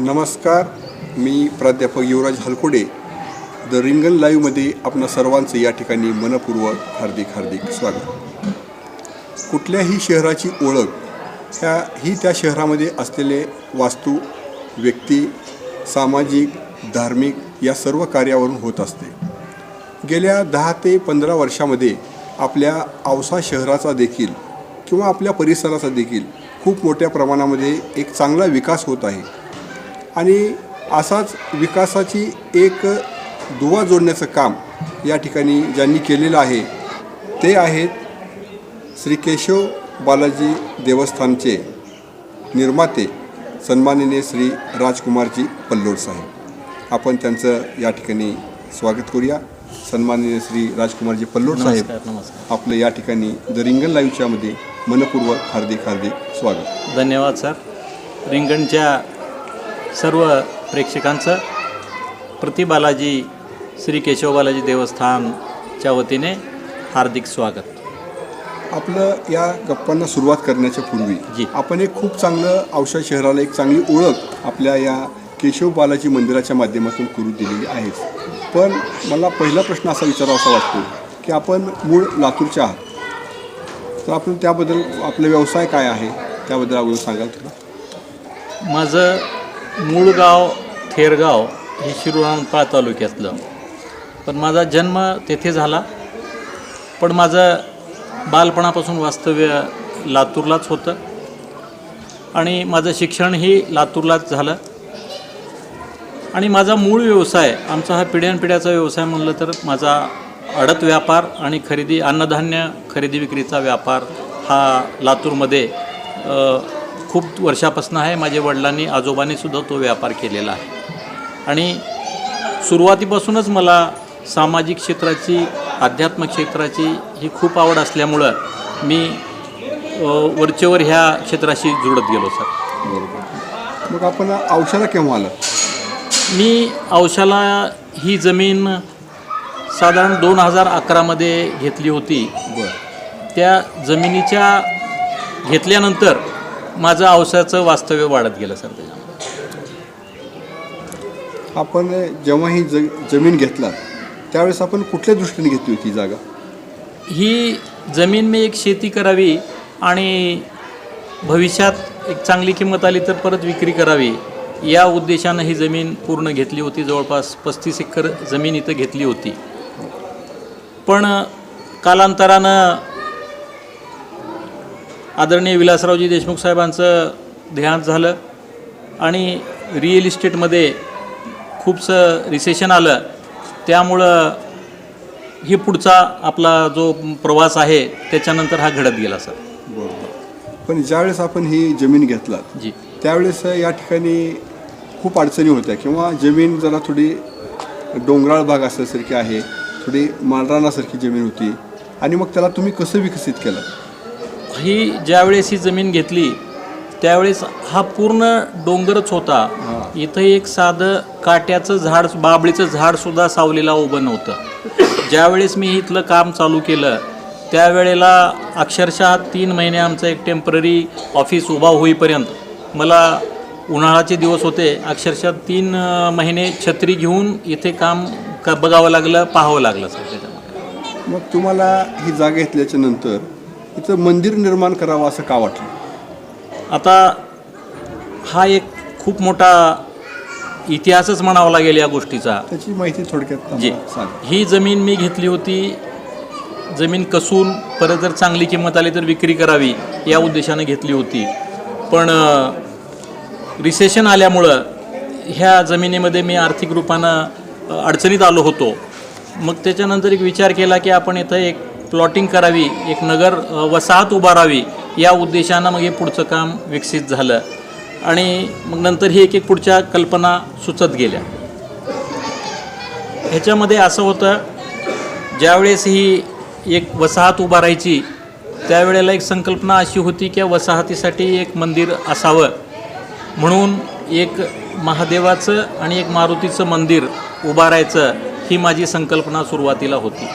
नमस्कार मी प्राध्यापक युवराज हलकोडे द रिंगण लाईव्हमध्ये आपणा सर्वांचं या ठिकाणी मनपूर्वक हार्दिक हार्दिक स्वागत. कुठल्याही शहराची ओळख ह्या ही त्या शहरामध्ये असलेले वास्तू व्यक्ती सामाजिक धार्मिक या सर्व कार्यावरून होत असते. गेल्या दहा ते पंधरा वर्षामध्ये आपल्या औसा शहराचा देखील किंवा आपल्या परिसराचा देखील खूप मोठ्या प्रमाणामध्ये एक चांगला विकास होत आहे. आणि असाच विकासाची एक दुवा जोडण्याचं काम या ठिकाणी ज्यांनी केलेलं आहे ते आहेत श्री केशव बालाजी देवस्थानचे निर्माते सन्माननीय श्री राजकुमारजी पल्लोड साहेब. आपण त्यांचं या ठिकाणी स्वागत करूया. सन्माननीय श्री राजकुमारजी पल्लोड साहेब आपलं या ठिकाणी द रिंगण लाईव्हच्यामध्ये मनपूर्वक हार्दिक हार्दिक स्वागत. धन्यवाद सर. रिंगणच्या सर्व प्रेक्षकांचं प्रतिबालाजी श्री केशव बालाजी देवस्थानच्या वतीने हार्दिक स्वागत. आपलं या गप्पांना सुरुवात करण्याच्या पूर्वी जी. आपण एक खूप चांगलं औषध शहराला एक चांगली ओळख आपल्या या केशव बालाजी मंदिराच्या माध्यमातून करू दिलेली आहेच पण मला पहिला प्रश्न असा विचारावा वाटतो की आपण मूळ लातूरचे आहात. तर आपण त्याबद्दल आपला व्यवसाय काय आहे? त्याबद्दल अगोदर सांगाल तुला माझं मूळ गाव थेरगाव हे शिरूरामपाळ तालुक्यातलं. पण माझा जन्म तेथे झाला. पण माझं बालपणापासून वास्तव्य लातूरलाच होतं. आणि माझं शिक्षणही लातूरलाच झालं. आणि माझा मूळ व्यवसाय आमचा हा पिढ्यानपिढ्याचा व्यवसाय म्हणलं तर माझा अडत व्यापार आणि खरेदी अन्नधान्य खरेदी विक्रीचा व्यापार हा लातूरमध्ये खूप वर्षापासून आहे. माझ्या वडिलांनी आजोबांनी सुद्धा तो व्यापार केलेला आहे. आणि सुरुवातीपासूनच मला सामाजिक क्षेत्राची अध्यात्म क्षेत्राची ही खूप आवड असल्यामुळं मी वरचेवर ह्या क्षेत्राशी जुळत गेलो सर. बरोबर. मग आपण औषधा केव्हा आलं? मी औशाला ही जमीन साधारण दोन हजार अकरामध्ये घेतली होती. बरं. त्या जमिनीच्या घेतल्यानंतर माझं औषधाचं वास्तव्य वाढत गेलं सर त्याच्यामध्ये आपण जेव्हा ही ज जमीन घेतला त्यावेळेस आपण कुठल्या दृष्टीने घेतली होती ही जागा? ही जमीन मी एक शेती करावी आणि भविष्यात एक चांगली किंमत आली तर परत विक्री करावी या उद्देशानं ही जमीन पूर्ण घेतली होती. जवळपास पस्तीस एकर जमीन इथं घेतली होती. पण कालांतरानं आदरणीय विलासरावजी देशमुख साहेबांचं देहांत झालं आणि रिअल इस्टेटमध्ये खूपसं रिसेशन आलं. त्यामुळं ही पुढचा आपला जो प्रवास आहे त्याच्यानंतर हा घडत गेला सर. बरोबर. पण ज्यावेळेस आपण ही जमीन घेतला जी. त्यावेळेस या ठिकाणी खूप अडचणी होत्या किंवा जमीन जरा थोडी डोंगराळ भाग असल्यासारखी आहे थोडी मालरानासारखी जमीन होती आणि मग त्याला तुम्ही कसं विकसित केलं? ही ज्यावेळेस ही जमीन घेतली त्यावेळेस हा पूर्ण डोंगरच होता. इथं एक साधं काट्याचं झाड बाबळीचं झाडसुद्धा सावलीला उभं नव्हतं. ज्यावेळेस मी इथलं काम चालू केलं त्यावेळेला अक्षरशः तीन महिने आमचं एक टेंपररी ऑफिस उभा होईपर्यंत मला उन्हाळ्याचे दिवस होते. अक्षरशः तीन महिने छत्री घेऊन इथे काम क बघावं लागलं पाहावं लागलं सर त्याच्यामध्ये. मग तुम्हाला ही जागा घेतल्याच्या नंतर इथं मंदिर निर्माण करावं असं का वाटलं? आता हा एक खूप मोठा इतिहासच म्हणावा लागेल या गोष्टीचा. त्याची माहिती थोडक्यात जी. ही जमीन मी घेतली होती. जमीन कसून परत जर चांगली किंमत आली तर विक्री करावी या उद्देशाने घेतली होती. पण रिसेशन आल्यामुळं ह्या जमिनीमध्ये मी आर्थिक रूपानं अडचणीत आलो होतो. मग त्याच्यानंतर एक विचार केला की आपण इथं एक प्लॉटिंग करावी एक नगर वसाहत उभारावी या उद्देशानं मग हे पुढचं काम विकसित झालं. आणि मग नंतर ही एक एक पुढच्या कल्पना सुचत गेल्या. ह्याच्यामध्ये असं होतं ज्यावेळेस ही एक वसाहत उभारायची त्यावेळेला एक संकल्पना अशी होती की वसाहतीसाठी एक मंदिर असावं. म्हणून एक महादेवाचं आणि एक मारुतीचं मंदिर उभारायचं ही माझी संकल्पना सुरुवातीला होती.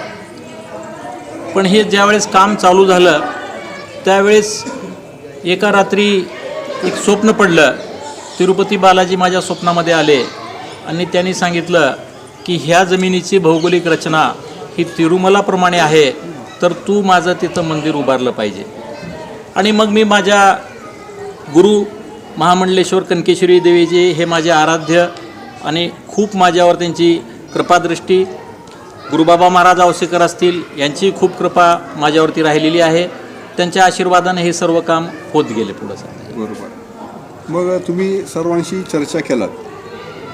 पण हे ज्यावेळेस काम चालू झालं त्यावेळेस एका रात्री एक स्वप्न पडलं. तिरुपती बालाजी माझ्या स्वप्नामध्ये आले आणि त्यांनी सांगितलं की ह्या जमिनीची भौगोलिक रचना ही तिरुमलाप्रमाणे आहे तर तू माझं तिथं मंदिर उभारलं पाहिजे. आणि मग मी माझ्या गुरु महामंडलेश्वर कनकेश्वरी देवीजी हे माझे आराध्य आणि खूप माझ्यावर त्यांची कृपादृष्टी गुरुबाबा महाराज आवसेकर असतील यांची खूप कृपा माझ्यावरती राहिलेली आहे. त्यांच्या आशीर्वादाने हे सर्व काम होत गेले पुढं सध्या बरोबर. मग तुम्ही सर्वांशी चर्चा केलात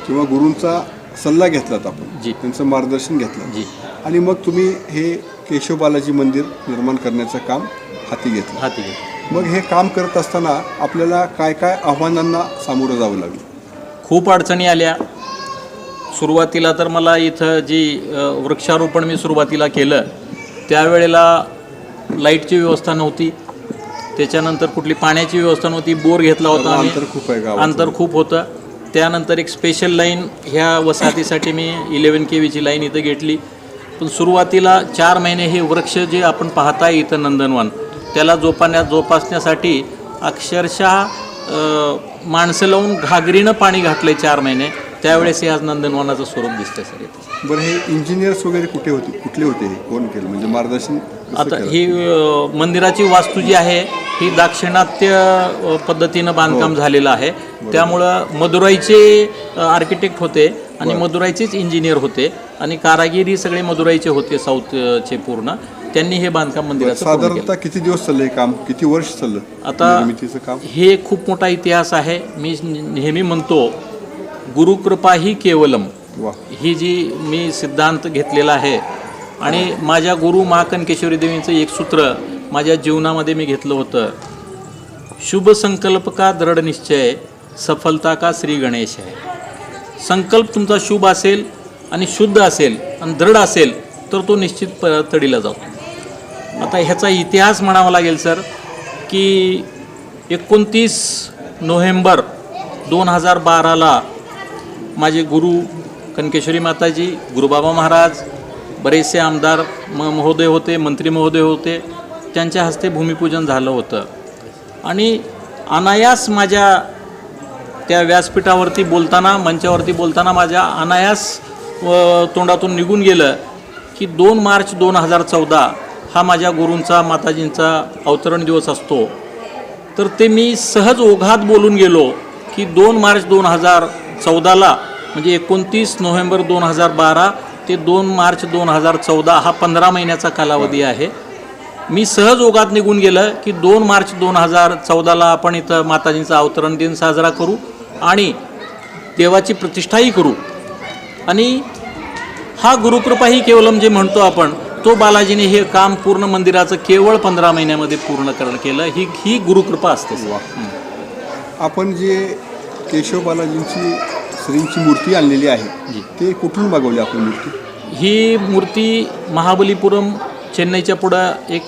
किंवा गुरूंचा सल्ला घेतलात आपण. जी. त्यांचं मार्गदर्शन घेतलं. जी. आणि मग तुम्ही हे केशव बालाजी मंदिर निर्माण करण्याचं काम हाती घेतलं. हाती घे मग हे काम करत असताना आपल्याला काय काय आव्हानांना सामोरं जावं लागलं? खूप अडचणी आल्या. सुरुवातीला तर मला इथं जी वृक्षारोपण मी सुरुवातीला केलं त्यावेळेला लाईटची व्यवस्था नव्हती त्याच्यानंतर कुठली पाण्याची व्यवस्था नव्हती बोर घेतला होता. अंतर खूप आहे. अंतर खूप होतं त्यानंतर एक स्पेशल लाईन ह्या वसाहतीसाठी मी इलेवन के व्हीची लाईन इथं घेतली पण सुरुवातीला चार महिने हे वृक्ष जे आपण पाहताय इथं नंदनवन त्याला जोपान्या जोपासण्यासाठी अक्षरशः माणसं लावून घागरीनं पाणी घातलंय चार महिने त्यावेळेस हे आज नंदनवनाचं स्वरूप दिसतंय सर इथं. बरं हे इंजिनियर्स वगैरे कुठे होते? कुठले होते हे? कोण केलं? म्हणजे मार्गदर्शन कसं आता केलं? ही अ, मंदिराची वास्तू जी आहे ही दाक्षिणात्य अ, पद्धतीनं बांधकाम झालेलं आहे. त्यामुळं मदुराईचे आर्किटेक्ट होते आणि मदुराईचेच इंजिनियर होते आणि कारागिरी सगळे मदुराईचे होते साऊथचे पूर्ण. त्यांनी हे बांधकाम मंदिराचं पूर्ण केलं. साधारणतः किती दिवस चाललं हे काम? किती वर्ष चाललं आता- निर्मितीचं काम? हे खूप मोठा इतिहास आहे. मी नेहमी म्हणतो गुरुकृपा ही केवलम ही जी मी सिद्धांत घेतलेला आहे आणि माझ्या गुरु महाकनकेश्वरी देवीचं एक सूत्र माझ्या जीवनामध्ये मी घेतलं होतं. शुभ संकल्प का दृढ निश्चय सफलता का श्री गणेश आहे. संकल्प तुमचा शुभ असेल आणि शुद्ध असेल आणि दृढ असेल तर तो निश्चित प तडीला जातो. आता ह्याचा इतिहास म्हणावा लागेल सर की एकोणतीस नोव्हेंबर दोन हजार बाराला माझे गुरु कनकेश्वरी माताजी गुरुबाबा महाराज बरेचसे आमदार म महोदय होते मंत्री महोदय होते त्यांच्या हस्ते भूमिपूजन झालं होतं. आणि अनायास माझ्या त्या व्यासपीठावरती बोलताना मंचावरती बोलताना माझ्या अनायास व तोंडातून निघून गेलं की दोन मार्च दोन हजार चौदा हा माझ्या गुरूंचा माताजींचा अवतरण दिवस असतो. तर ते मी सहज ओघात बोलून गेलो की दोन मार्च दोन हजार चौदाला म्हणजे एकोणतीस नोव्हेंबर दोन हजार बारा ते दोन मार्च दोन हजार चौदा हा पंधरा महिन्याचा कालावधी आहे. मी सहज ओघात निघून गेलं की दोन मार्च दोन हजार चौदाला आपण इथं माताजींचा अवतरण दिन साजरा करू आणि देवाची प्रतिष्ठाही करू. आणि हा गुरुकृपा ही केवलम जे म्हणतो आपण तो बालाजीने हे काम पूर्ण मंदिराचं केवळ पंधरा महिन्यामध्ये पूर्ण कर केलं. ही ही गुरुकृपा असते. आपण जे केशव बालाजींची श्रींची मूर्ती आणलेली आहे. जी. ते कुठून मागवली आपण मूर्ती? ही मूर्ती महाबलीपुरम चेन्नईच्या पुढं एक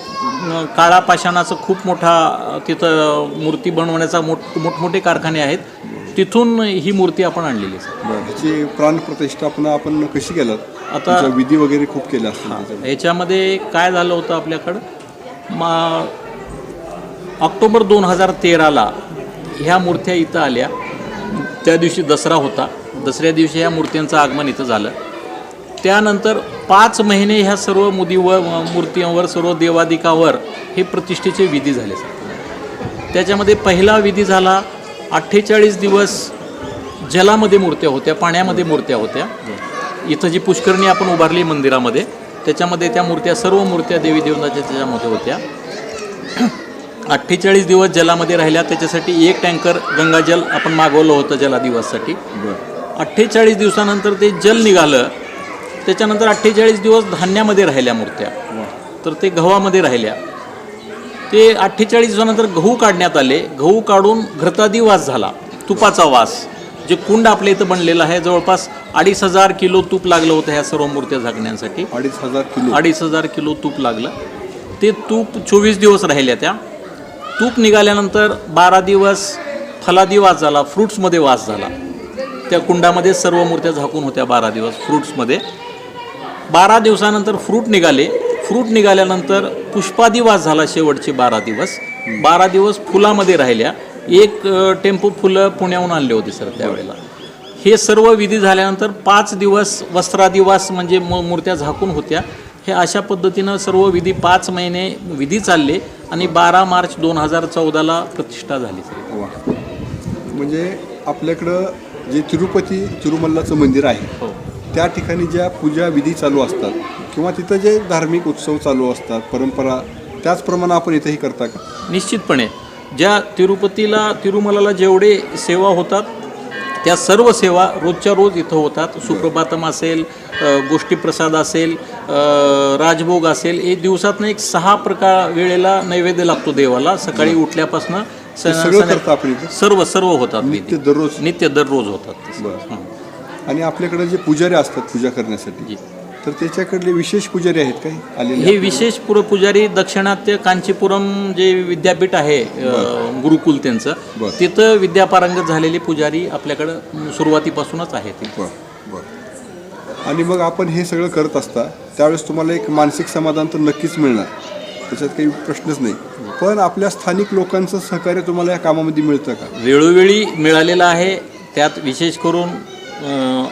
काळा पाषाणाचं खूप मोठा तिथं मूर्ती बनवण्याचा मोठ मोठमोठे कारखाने आहेत. तिथून ही मूर्ती आपण आणलेली आहे ह्याची प्राणप्रतिष्ठापना आपण कशी केलं? आता- विधी वगैरे खूप केले. याच्यामध्ये काय झालं होतं आपल्याकडं? मा ऑक्टोबर दोन हजार तेराला ह्या मूर्त्या इथं आल्या. त्या दिवशी दसरा होता. दसऱ्या दिवशी ह्या मूर्त्यांचं आगमन इथं झालं. त्यानंतर पाच महिने ह्या सर्व मुदीवर मूर्तींवर सर्व देवादिकावर हे प्रतिष्ठेचे विधी झाले सर. त्याच्यामध्ये पहिला विधी झाला अठ्ठेचाळीस दिवस जलामध्ये मूर्त्या होत्या पाण्यामध्ये मूर्त्या होत्या. इथं जी पुष्करणी आपण उभारली मंदिरामध्ये त्याच्यामध्ये त्या मूर्त्या सर्व मूर्त्या देवी देवताच्या त्याच्यामध्ये होत्या. अठ्ठेचाळीस दिवस जलामध्ये राहिल्या त्याच्यासाठी एक टँकर गंगाजल आपण मागवलं होतं जला दिवससाठी बरं. अठ्ठेचाळीस दिवसानंतर ते जल निघालं त्याच्यानंतर अठ्ठेचाळीस दिवस धान्यामध्ये राहिल्या मूर्त्या. तर ते गव्हामध्ये राहिल्या. ते अठ्ठेचाळीस दिवसानंतर गहू काढण्यात आले. गहू काढून घृतादी वास झाला. तुपाचा वास. जे कुंड आपल्या इथं बनलेलं आहे जवळपास अडीच हजार किलो तूप लागलं होतं ह्या सर्व मूर्त्या झाकण्यासाठी. अडीच हजार किलो. अडीच हजार किलो तूप लागलं. ते तूप चोवीस दिवस राहिल्या त्या. तूप निघाल्यानंतर बारा दिवस फलादी वास झाला फ्रुट्समध्ये वास झाला. त्या कुंडामध्ये सर्व मूर्त्या झाकून होत्या बारा दिवस फ्रुट्समध्ये. बारा दिवसानंतर फ्रूट निघाले. फ्रूट निघाल्यानंतर पुष्पादी वास झाला शेवटचे बारा दिवस. बारा दिवस फुलामध्ये राहिल्या. एक टेम्पो फुलं पुण्याहून आणले होते सर त्यावेळेला. हे सर्व विधी झाल्यानंतर पाच दिवस वस्त्रादिवास म्हणजे म मूर्त्या झाकून होत्या. हे अशा पद्धतीनं सर्व विधी पाच महिने विधी चालले. आणि बारा मार्च दोन हजार चौदाला प्रतिष्ठा झाली. वा. म्हणजे आपल्याकडं जे तिरुपती तिरुमल्लाचं मंदिर आहे हो. त्या ठिकाणी ज्या पूजा विधी चालू असतात किंवा तिथं जे धार्मिक उत्सव चालू असतात परंपरा त्याचप्रमाणे आपण इथेही करता का? निश्चितपणे. ज्या तिरुपतीला तिरुमलाला जेवढे सेवा होतात त्या सर्व सेवा रोजच्या रोज इथं होतात. सुप्रभातम असेल गोष्टीप्रसाद असेल राजभोग असेल हे दिवसातनं एक सहा प्रकार वेळेला नैवेद्य लागतो देवाला सकाळी उठल्यापासून सगळं करता आपण इथं सर्व सर्व होतात नित्य विधी. दररोज नित्य दररोज होतात ते. बरं. आणि आपल्याकडे जे पुजारी असतात पूजा करण्यासाठी जी. तर त्याच्याकडले विशेष पुजारी आहेत आलेले हे विशेष पुर पुजारी दक्षिणात्य कांचीपुरम जे विद्यापीठ आहे अ, गुरुकुल त्यांचं बरं. तिथं विद्यापारंगत झालेले पुजारी आपल्याकडं सुरुवातीपासूनच आहेत बरं बरं आणि मग आपण हे सगळं करत असता त्यावेळेस तुम्हाला एक मानसिक समाधान तर नक्कीच मिळणार. त्याच्यात काही प्रश्नच नाही. पण आपल्या स्थानिक लोकांचं सहकार्य तुम्हाला या कामामध्ये मिळतं का? वेळोवेळी मिळालेला आहे. त्यात विशेष करून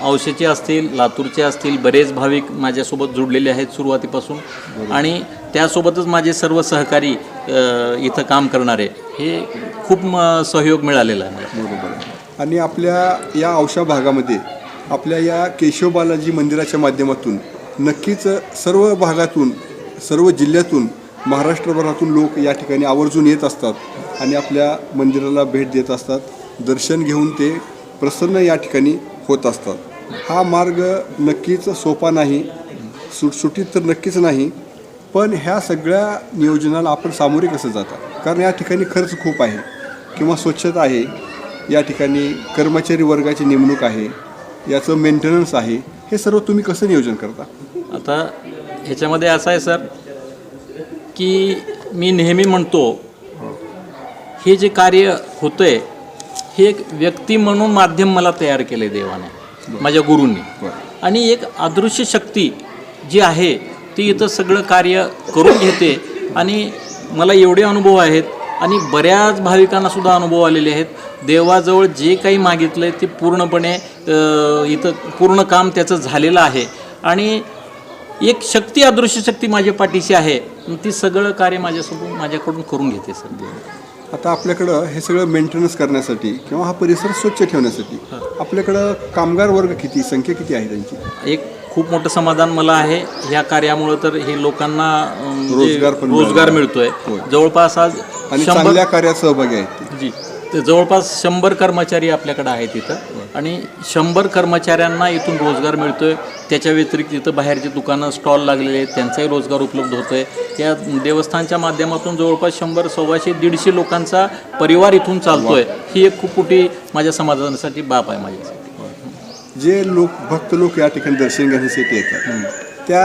औशेचे असतील लातूरचे असतील बरेच भाविक माझ्यासोबत जुडलेले आहेत सुरुवातीपासून. आणि त्यासोबतच माझे सर्व सहकारी इथं काम करणारे हे खूप म- सहयोग मिळालेला आहे. बरोबर. आणि आपल्या या औषा भागामध्ये आपल्या या केशव बालाजी मंदिराच्या माध्यमातून नक्कीच सर्व भागातून सर्व जिल्ह्यातून महाराष्ट्रभरातून लोक या ठिकाणी आवर्जून येत असतात आणि आपल्या मंदिराला भेट देत असतात. दर्शन घेऊन ते प्रसन्न या ठिकाणी होत असतात. हा मार्ग नक्कीच सोपा नाही सुटसुटीत तर नक्कीच नाही पण ह्या सगळ्या नियोजनाला आपण सामोरे कसं जाता? कारण या ठिकाणी खर्च खूप आहे किंवा स्वच्छता आहे. या ठिकाणी कर्मचारी वर्गाची नेमणूक आहे याचं मेंटेनन्स आहे. हे सर्व तुम्ही कसं नियोजन करता? आता ह्याच्यामध्ये असं आहे सर की मी नेहमी म्हणतो हे जे कार्य होतंय हे एक व्यक्ती म्हणून माध्यम मला तयार केले देवाने माझ्या गुरूंनी. आणि एक अदृश्य शक्ती जी आहे ती इथं सगळं कार्य करून घेते. आणि मला एवढे अनुभव आहेत आणि बऱ्याच भाविकांना सुद्धा अनुभव आलेले आहेत. देवाजवळ जे काही मागितलं आहे ते पूर्णपणे इथं पूर्ण काम त्याचं झालेलं आहे. आणि एक शक्ती अदृश्य शक्ती माझ्या पाठीशी आहे. ती सगळं कार्य माझ्यासोबत माझ्याकडून करून घेते सर. आता आपल्याकडं हे सगळं मेंटेनन्स करण्यासाठी किंवा हा परिसर स्वच्छ ठेवण्यासाठी आपल्याकडं कामगार वर्ग किती संख्या किती आहे त्यांची? एक खूप मोठं समाधान मला आहे. ह्या कार्यामुळं तर हे लोकांना जे रोजगार पण रोजगार. मिळतोय. होय. जवळपास आज आणि शंभर चांगल्या कार्यात सहभागी आहेत ते. जी. ते जवळपास शंभर कर्मचारी आपल्याकडे आहेत इथं. आणि शंभर कर्मचाऱ्यांना इथून रोजगार मिळतोय. त्याच्या व्यतिरिक्त इथं बाहेरची दुकानं स्टॉल लागलेले आहेत. त्यांचाही रोजगार उपलब्ध होतोय. त्या देवस्थानच्या माध्यमातून जवळपास शंभर सव्वाशे दीडशे लोकांचा परिवार इथून चालतोय. ही एक खूप मोठी माझ्या समाजासाठी बाब आहे माझ्यासाठी. जे लोक भक्त लोक या ठिकाणी दर्शन घेण्यासाठी येतात त्या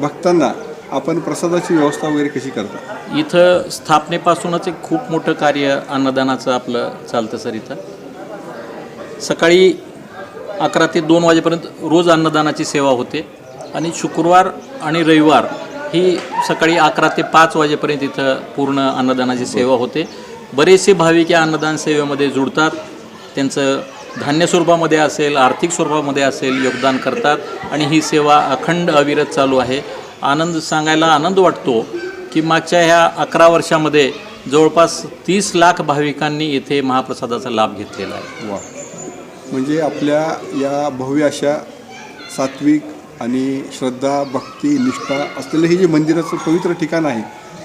भक्तांना आपण प्रसादाची व्यवस्था वगैरे कशी करता? इथं स्थापनेपासूनच एक खूप मोठं कार्य अन्नदानाचं आपलं चालतं सर इथं. सकाळी अकरा ते दोन वाजेपर्यंत रोज अन्नदानाची सेवा होते आणि शुक्रवार आणि रविवार ही सकाळी अकरा ते पाच वाजेपर्यंत इथं पूर्ण अन्नदानाची सेवा होते. बरेचसे भाविक या अन्नदान सेवेमध्ये जुडतात. त्यांचं धान्य स्वरूपामध्ये असेल आर्थिक स्वरूपामध्ये असेल योगदान करतात आणि ही सेवा अखंड अविरत चालू आहे. आनंद सांगायला आनंद वाटतो की मागच्या ह्या अकरा वर्षामध्ये जवळपास तीस लाख भाविकांनी इथे महाप्रसादाचा लाभ घेतलेला आहे. वा म्हणजे आपल्या या भव्य अशा सात्विक आणि श्रद्धा भक्ती निष्ठा असलेलं हे जे मंदिराचं पवित्र ठिकाण आहे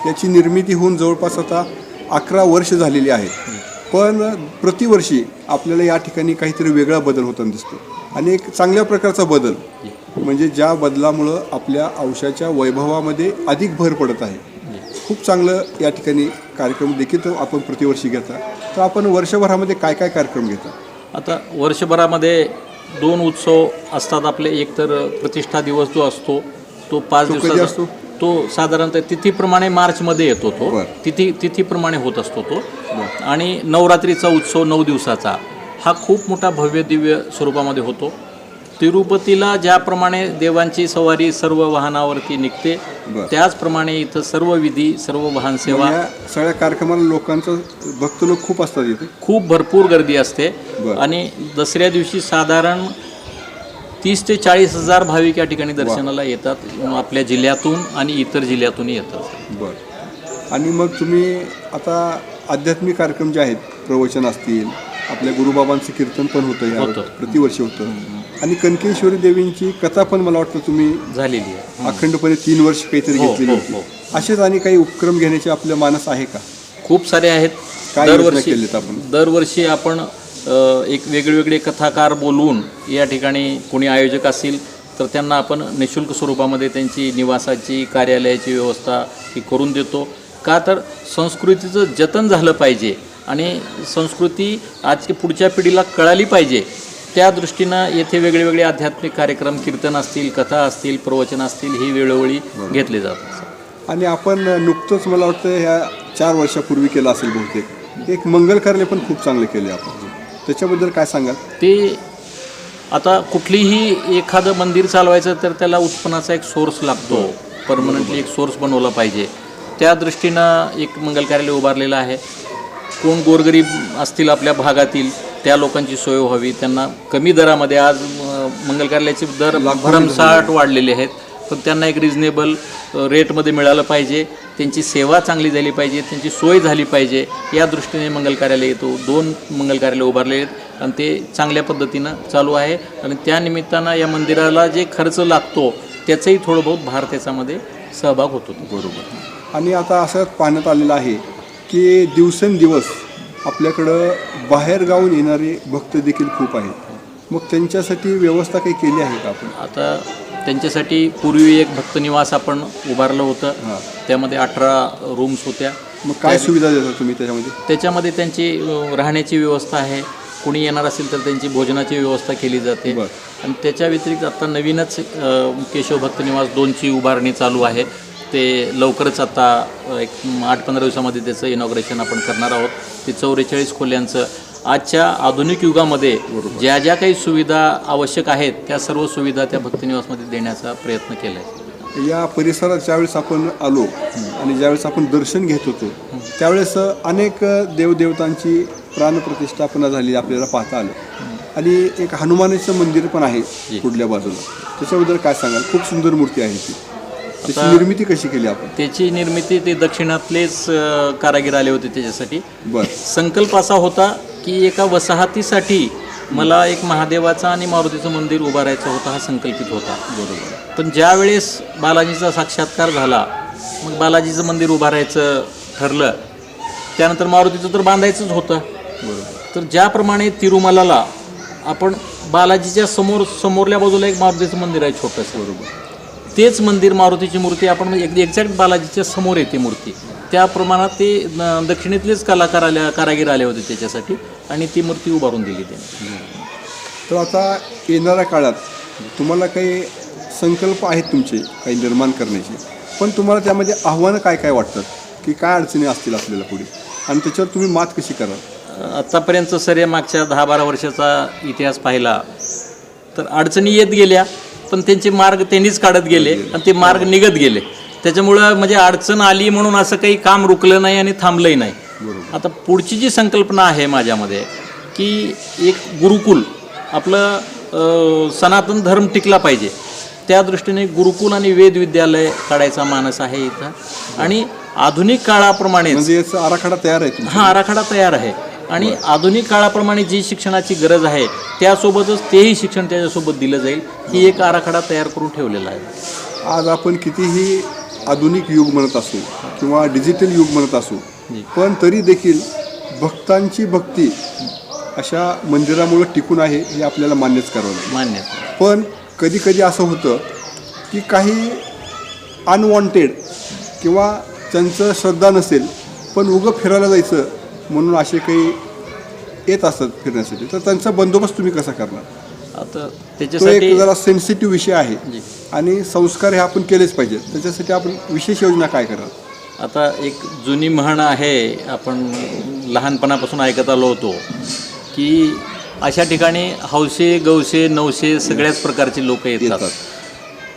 याची निर्मिती होऊन जवळपास आता अकरा वर्ष झालेली आहेत. पण प्रतिवर्षी आपल्याला या ठिकाणी काहीतरी वेगळा बदल होताना दिसतो. आणि एक चांगल्या प्रकारचा बदल म्हणजे ज्या बदलामुळं आपल्या औषधाच्या वैभवामध्ये अधिक भर पडत आहे. खूप चांगलं या ठिकाणी कार्यक्रम देखील आपण प्रतिवर्षी घेता. तर आपण वर्षभरामध्ये काय काय कार्यक्रम घेता? आता वर्षभरामध्ये दोन उत्सव असतात आपले. एक तर प्रतिष्ठा दिवस जो असतो तो पाच दिवसाचा असतो? तो साधारणतः तिथीप्रमाणे मार्चमध्ये येतो तो. बरं. तिथी तिथीप्रमाणे होत असतो तो. आणि नवरात्रीचा उत्सव नऊ दिवसाचा हा खूप मोठा भव्य दिव्य स्वरूपामध्ये होतो. तिरुपतीला ज्याप्रमाणे देवांची सवारी सर्व वाहनावरती निघते बरं. त्याचप्रमाणे इथं सर्व विधी सर्व वाहन सेवा. या सगळ्या कार्यक्रमाला लोकांचं भक्त लोक खूप असतात इथे. खूप भरपूर गर्दी असते. बरं. आणि दसऱ्या दिवशी साधारण तीस ते चाळीस हजार भाविक या ठिकाणी दर्शनाला येतात आपल्या जिल्ह्यातून आणि इतर जिल्ह्यातूनही येतात. बरं. आणि मग तुम्ही आता आध्यात्मिक कार्यक्रम जे आहेत प्रवचन असतील आपल्या गुरुबाबांचं कीर्तन पण होतं. प्रतिवर्षी होतं. आणि कनकेश्वरी देवींची कथा पण मला वाटतं तुम्ही झालेली आहे. अखंडपणे तीन वर्ष काहीतरी हो, घेतलेली हो, होती. हो. असेच आणि काही उपक्रम घेण्याचे आपल्या मानस आहे का? खूप सारे आहेत. दरवर्षी? दरवर्षी आपण एक वेगवेगळे कथाकार बोलवून या ठिकाणी कोणी आयोजक असतील तर त्यांना आपण निशुल्क स्वरूपामध्ये त्यांची निवासाची कार्यालयाची व्यवस्था ही करून देतो. का तर संस्कृतीचं जतन झालं पाहिजे आणि संस्कृती आजच्या पुढच्या पिढीला कळाली पाहिजे. त्या दृष्टीनं येथे वेगळे वेगळे आध्यात्मिक कार्यक्रम कीर्तन असतील कथा असतील प्रवचन असतील ही वेळोवेळी घेतले जातात. आणि आपण नुकतंच मला वाटतं ह्या चार वर्षापूर्वी केलं असेल बहुतेक. एक मंगल कार्य पण खूप चांगले केले आपण. त्याच्याबद्दल काय सांगाल? ते आता कुठलीही एखादं मंदिर चालवायचं तर त्याला उत्पन्नाचा एक सोर्स लागतो. परमनंटली एक सोर्स बनवला पाहिजे. त्या दृष्टीनं एक मंगल कार्यालय उभारलेलं आहे. कोण गोरगरीब असतील आपल्या भागातील त्या लोकांची सोय व्हावी. त्यांना कमी दरामध्ये आज मंगल कार्यालयाचे दर भरमसाठ वाढलेले आहेत. पण त्यांना एक रिजनेबल रेटमध्ये मिळालं पाहिजे. त्यांची सेवा चांगली झाली पाहिजे त्यांची सोय झाली पाहिजे या दृष्टीने मंगल कार्यालय येतो. दोन मंगल कार्यालय उभारले आहेत आणि ते चांगल्या पद्धतीनं चालू आहे. आणि त्या निमित्तानं या मंदिराला जे खर्च लागतो त्याचंही थोडं बहुत भार त्याच्यामध्ये सहभाग होतो. बरोबर. आणि आता असं पाहण्यात आलेलं आहे की दिवसेंदिवस आपल्याकडं बाहेर गावून येणारे भक्त देखील खूप आहेत. मग त्यांच्यासाठी व्यवस्था काही केली आहे का आपण? आता त्यांच्यासाठी पूर्वी एक भक्तनिवास आपण उभारलं होतं. त्यामध्ये अठरा रूम्स होत्या. मग काय सुविधा देता तुम्ही त्याच्यामध्ये? त्याच्यामध्ये त्यांची राहण्याची व्यवस्था आहे. कोणी येणार असेल तर त्यांची भोजनाची व्यवस्था केली जाते. आणि त्याच्या व्यतिरिक्त आता नवीनच केशव भक्त निवास दोनची उभारणी चालू आहे. ते लवकरच आता एक आठ पंधरा दिवसामध्ये त्याचं इनॉग्रेशन आपण करणार आहोत. ते चौवेचाळीस खोल्यांचं आजच्या आधुनिक युगामध्ये ज्या ज्या काही सुविधा आवश्यक आहेत त्या सर्व सुविधा त्या भक्तनिवासमध्ये देण्याचा प्रयत्न केला आहे या परिसरात ज्यावेळेस आपण आलो आणि ज्यावेळेस आपण दर्शन घेत होतो त्यावेळेस अनेक देवदेवतांची प्राणप्रतिष्ठापना झाली आपल्याला पाहता आलं. आणि एक हनुमानाचं मंदिर पण आहे पुढल्या बाजूला. त्याच्याबद्दल काय सांगाल? खूप सुंदर मूर्ती आहे ती. त्याची निर्मिती कशी केली आपण? त्याची निर्मिती ते दक्षिणातलेच कारागीर आले होते त्याच्यासाठी. बर. संकल्प असा होता की एका वसाहतीसाठी मला एक महादेवाचा आणि मारुतीचं मंदिर उभारायचं होतं हा संकल्पित होता. बरोबर पण ज्या वेळेस बालाजीचा साक्षात्कार झाला मग बालाजीचं मंदिर उभारायचं ठरलं त्यानंतर मारुतीचं तर बांधायचंच होतं. बरोबर तर ज्याप्रमाणे तिरुमलाला आपण बालाजीच्या समोर समोरल्या बाजूला एक मारुतीचं मंदिर आहे छोटंसं. बरोबर तेच मंदिर मारुतीची मूर्ती आपण एक एक्झॅक्ट बालाजीच्या समोर येते मूर्ती. त्या प्रमाणात ते दक्षिणेतलेच कलाकार आले कारागीर आले होते त्याच्यासाठी आणि ती मूर्ती उभारून दिली त्यांनी. तर आता येणाऱ्या काळात तुम्हाला काही संकल्प आहेत तुमचे काही निर्माण करण्याचे. पण तुम्हाला त्यामध्ये आव्हानं काय काय वाटतात? की काय अडचणी असतील आपल्याला पुढे? आणि त्याच्यावर तुम्ही मात कशी कराल? आत्तापर्यंत सर या मागच्या दहा बारा वर्षाचा इतिहास पाहिला तर अडचणी येत गेल्या. पण त्यांचे मार्ग त्यांनीच काढत गेले आणि ते मार्ग निघत गेले. त्याच्यामुळं म्हणजे अडचण आली म्हणून असं काही काम रुकलं नाही आणि थांबलंही नाही. आता पुढची जी संकल्पना आहे माझ्यामध्ये की एक गुरुकुल आपलं सनातन धर्म टिकला पाहिजे. त्या दृष्टीने गुरुकुल आणि वेद विद्यालय काढायचा मानस आहे इथं. आणि आधुनिक काळाप्रमाणेच म्हणजे आराखडा तयार आहे हा आराखडा तयार आहे. आणि आधुनिक काळाप्रमाणे जी शिक्षणाची गरज आहे त्यासोबतच तेही शिक्षण त्याच्यासोबत दिलं जाईल ही एक आराखडा तयार करून ठेवलेला आहे. आज आपण कितीही आधुनिक युग म्हणत असू किंवा डिजिटल युग म्हणत असू. पण तरी देखील भक्तांची भक्ती अशा मंदिरामुळे टिकून आहे हे आपल्याला मान्यच करावं लागेल. मान्य. पण कधी कधी असं होतं की काही अनवॉन्टेड किंवा त्यांचं श्रद्धा नसेल पण उगं फिरायला जायचं म्हणून असे काही येत असतात फिरण्यासाठी. तर त्यांचा बंदोबस्त तुम्ही कसा करणार? आता तो त्याच्यासाठी एक जरा सेन्सिटिव्ह विषय आहे. जी. आणि संस्कार हे आपण केलेच पाहिजेत. त्याच्यासाठी आपण विशेष योजना काय कराल? आता एक जुनी म्हण आहे आपण लहानपणापासून ऐकत आलो होतो की अशा ठिकाणी हौशे गौशे नवशे सगळ्याच प्रकारचे लोक येतात.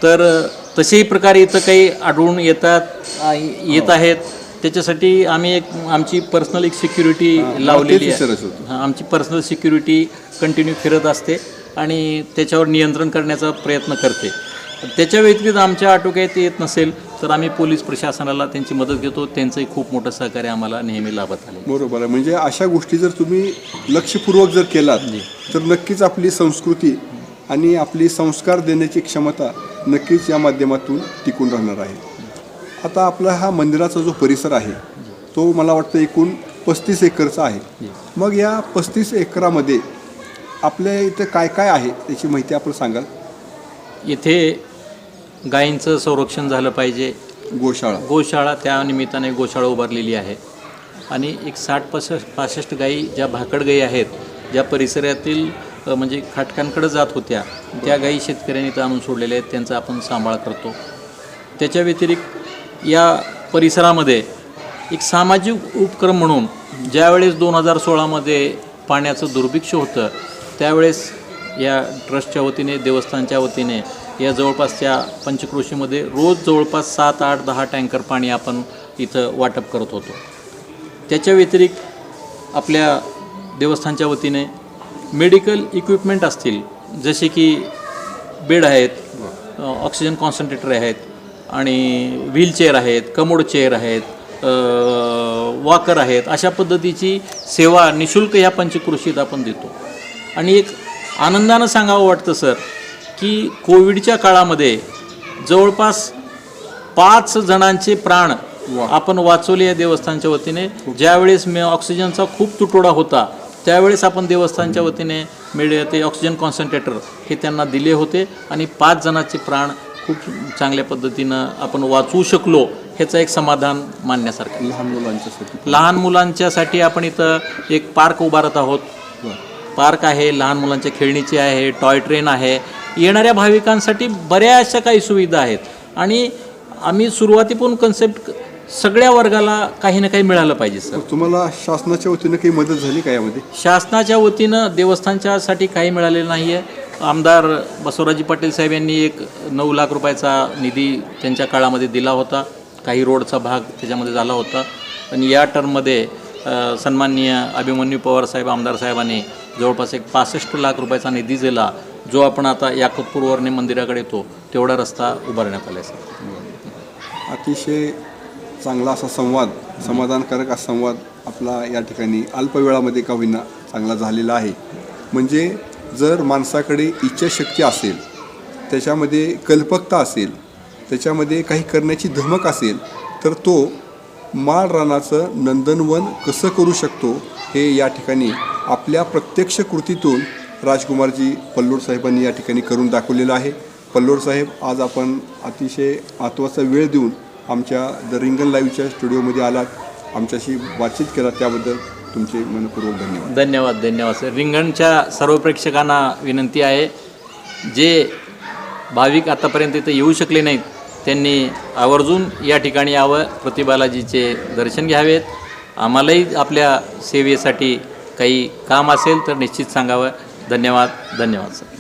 तर अ, तसेही प्रकार इथं काही आढळून येतात आ, येत आहेत. त्याच्यासाठी आम्ही एक आमची पर्सनल एक सिक्युरिटी लावलेली आहे. आमची पर्सनल सिक्युरिटी कंटिन्यू फिरत असते आणि त्याच्यावर नियंत्रण करण्याचा प्रयत्न करते. त्याच्या व्यतिरिक्त आमच्या आटोक्यात येत नसेल तर आम्ही पोलीस प्रशासनाला त्यांची मदत घेतो. त्यांचंही खूप मोठं सहकार्य आम्हाला नेहमी लाभत आले बरोबर आहे. म्हणजे अशा गोष्टी जर तुम्ही लक्षपूर्वक जर केलात तर नक्कीच आपली संस्कृती आणि आपली संस्कार देण्याची क्षमता नक्कीच या माध्यमातून टिकून राहणार आहे. आता आपला हा मंदिराचा जो परिसर आहे तो मला वाटतं एकूण पस्तीस एकरचा आहे. मग या पस्तीस एकरामध्ये आपल्या इथं काय काय आहे त्याची माहिती आपण सांगाल? इथे गायींचं संरक्षण झालं पाहिजे. गोशाळा. गोशाळा त्या निमित्ताने गोशाळा उभारलेली आहे. आणि एक साठ पासष्ट पासष्ट गायी ज्या भाकड गायी आहेत ज्या परिसरातील म्हणजे खाटकांकडे जात होत्या त्या गायी शेतकऱ्यांनी इथं आणून सोडलेल्या आहेत त्यांचा आपण सांभाळ करतो. त्याच्या व्यतिरिक्त या परिसरामध्ये एक सामाजिक उपक्रम म्हणून ज्यावेळेस दोन हजार सोळामध्ये पाण्याचं दुर्भिक्ष होतं त्यावेळेस या ट्रस्टच्या वतीने देवस्थानच्या वतीने या जवळपासच्या पंचक्रोशीमध्ये रोज जवळपास सात आठ दहा टँकर पाणी आपण इथं वाटप करत होतो. त्याच्या व्यतिरिक्त आपल्या देवस्थानच्या वतीने मेडिकल इक्विपमेंट असतील जसे की बेड आहेत ऑक्सिजन कॉन्सन्ट्रेटर आहेत आणि व्हीलचेअर आहेत कमोड चेअर आहेत वॉकर आहेत अशा पद्धतीची सेवा निशुल्क ह्या पंचकृषीत आपण देतो. आणि एक आनंदानं सांगावं वाटतं सर की कोविडच्या काळामध्ये जवळपास पाच जणांचे प्राण आपण वाचवले या देवस्थानच्या वतीने. ज्यावेळेस मे ऑक्सिजनचा खूप तुटवडा होता त्यावेळेस आपण देवस्थानच्या वतीने मिळे ते ऑक्सिजन कॉन्सन्ट्रेटर हे त्यांना दिले होते. आणि पाच जणांचे प्राण खूप चांगल्या पद्धतीनं आपण वाचवू शकलो ह्याचं एक समाधान मानण्यासारखं. लहान मुलांच्यासाठी. लहान मुलांच्यासाठी आपण इथं एक पार्क उभारत आहोत. पार्क आहे लहान मुलांच्या खेळणीची आहे टॉय ट्रेन आहे. येणाऱ्या भाविकांसाठी बऱ्याचशा काही सुविधा आहेत. आणि आम्ही सुरुवातीपासून कन्सेप्ट सगळ्या वर्गाला काही ना काही मिळालं पाहिजे सर तुम्हाला शासनाच्या वतीनं काही मदत झाली का यामध्ये? शासनाच्या वतीनं देवस्थानच्यासाठी काही मिळालेलं नाही आहे आमदार बसवराजी पाटील साहेब यांनी एक नऊ लाख रुपयाचा निधी त्यांच्या काळामध्ये दिला होता. काही रोडचा भाग त्याच्यामध्ये झाला होता. आणि या टर्ममध्ये सन्माननीय अभिमन्यू पवार साहेब आमदार साहेबांनी जवळपास एक पासष्ट लाख रुपयाचा निधी दिला. जो आपण आता याकतपूरवरने मंदिराकडे येतो तेवढा रस्ता उभारण्यात आला आहे अतिशय चांगला असा संवाद समाधानकारक असा संवाद आपला या ठिकाणी अल्पवेळामध्ये का होईना चांगला झालेला आहे. म्हणजे जर माणसाकडे इच्छाशक्ती असेल त्याच्यामध्ये कल्पकता असेल त्याच्यामध्ये काही करण्याची धमक असेल तर तो माळ रानाचं नंदनवन कसं करू शकतो हे या ठिकाणी आपल्या प्रत्यक्ष कृतीतून राजकुमारजी पल्लोड साहेबांनी या ठिकाणी करून दाखवलेलं आहे. पल्लोड साहेब आज आपण अतिशय महत्त्वाचा वेळ देऊन आमच्या द रिंगन लाईव्हच्या स्टुडिओमध्ये आलात. आमच्याशी बातचीत केला त्याबद्दल. तुमचे मनपूर्वक धन्यवाद. धन्यवाद धन्यवाद सर. रिंगणच्या सर्व प्रेक्षकांना विनंती आहे जे भाविक आतापर्यंत इथं येऊ शकले नाहीत त्यांनी आवर्जून या ठिकाणी यावं प्रतिबालाजीचे दर्शन घ्यावेत. आम्हालाही आपल्या सेवेसाठी काही काम असेल तर निश्चित सांगावं. धन्यवाद धन्यवाद सर.